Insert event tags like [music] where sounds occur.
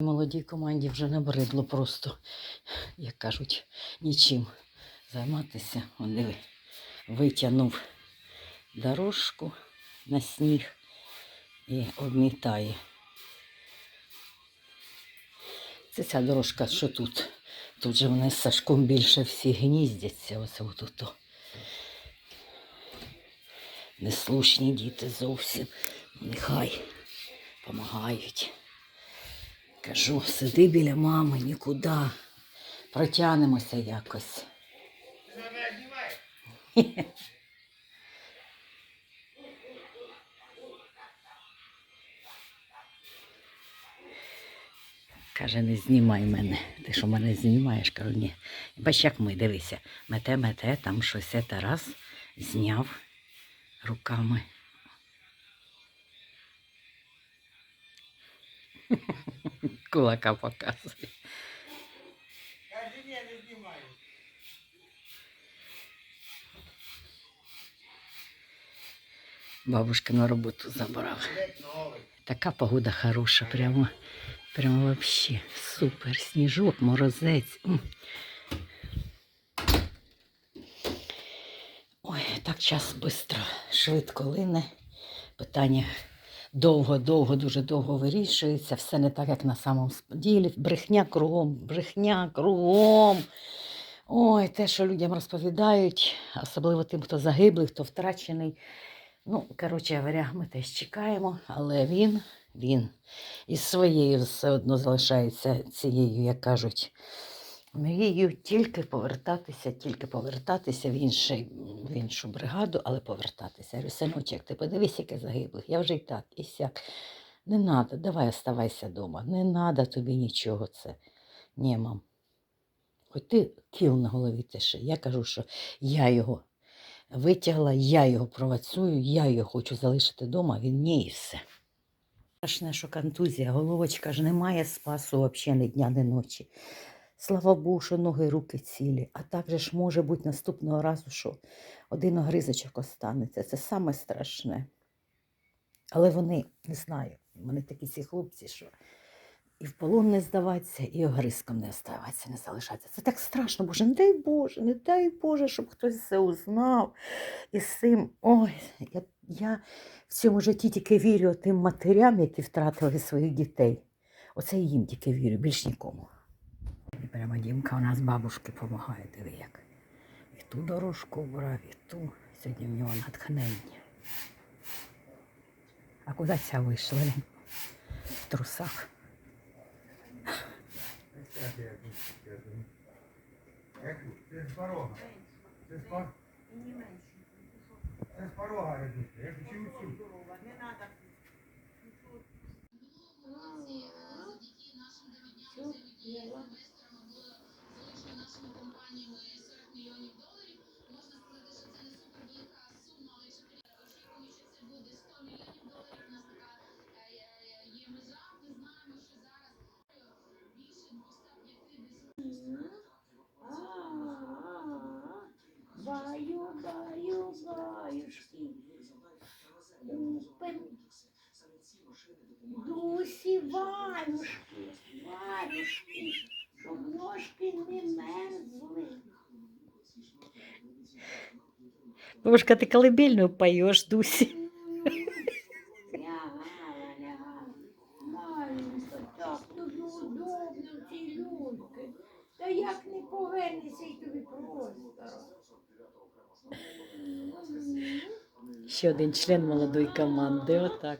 Молодій команді вже набридло просто, як кажуть, нічим займатися. Он диви, витягнув дорожку на сніг і обмітає. Це ця дорожка, що тут. Тут же вони з Сашком більше всі гніздяться. Оце отут. Неслушні діти зовсім. Нехай допомагають. Кажу, сиди біля мами, нікуди. Протягнемося якось. [laughs] Каже, не знімай мене. Ти що мене знімаєш? Кажу, ні. Бач, як ми, дивися. Мете, мете, там щось Тарас зняв руками. [laughs] Кулака показує. Бабушка на роботу забрав. Блять. Така погода хороша, прямо, прямо вообще супер. Сніжок, морозець. Ой, так час швидко, швидко лине. Питання довго-довго, дуже довго вирішується. Все не так, як на самому ділі. Брехня кругом, брехня кругом. Ой, те, що людям розповідають, особливо тим, хто загиблий, хто втрачений. Ну, коротше говоря, ми теж чекаємо, але він, він із своєю все одно залишається цією, як кажуть, мрією тільки повертатися, тільки повертатися в, інший, в іншу бригаду, але повертатися. Я говорю, синочок, ти подивись, яке загиблих. Я вже і так, і сяк. Не треба, давай оставайся вдома. Не треба тобі нічого це. Ні, мам. Хоч ти кіл на голові тиши. Я кажу, що я його витягла, я його провацюю, я його хочу залишити вдома, він ні і все. Страшне, що контузія, головочка ж немає спасу взагалі ні дня, ні ночі. Слава Богу, що ноги руки цілі. А так же ж може бути наступного разу, що один огризочок останеться. Це саме страшне. Але вони, не знаю, вони такі ці хлопці, що і в полон не здаватися, і огризком не оставатися, не залишатися. Це так страшно, Боже, не дай Боже, не дай Боже, щоб хтось це узнав. І з цим, ой, я, я в цьому житті тільки вірю тим матерям, які втратили своїх дітей. Оце їм тільки вірю, більш нікому. І прямо Дімка у нас бабушки допомагає, диви як. І ту дорожку брав, і ту. Сьогодні в нього натхнення. А куди ця вийшла? В трусах. Це з порога. Це з порога. Це з порога. Я хочу цю. Баю, Дусі, ваюшки, варюшки, щоб ножки не мерзли. Бабушка, ти колыбельную поешь, Дусі. Лягала, лягала. Маленько, так тобі удобно в цій люльки. Та як не повернешся й тобі просто. Ще один член молодої команди, отак.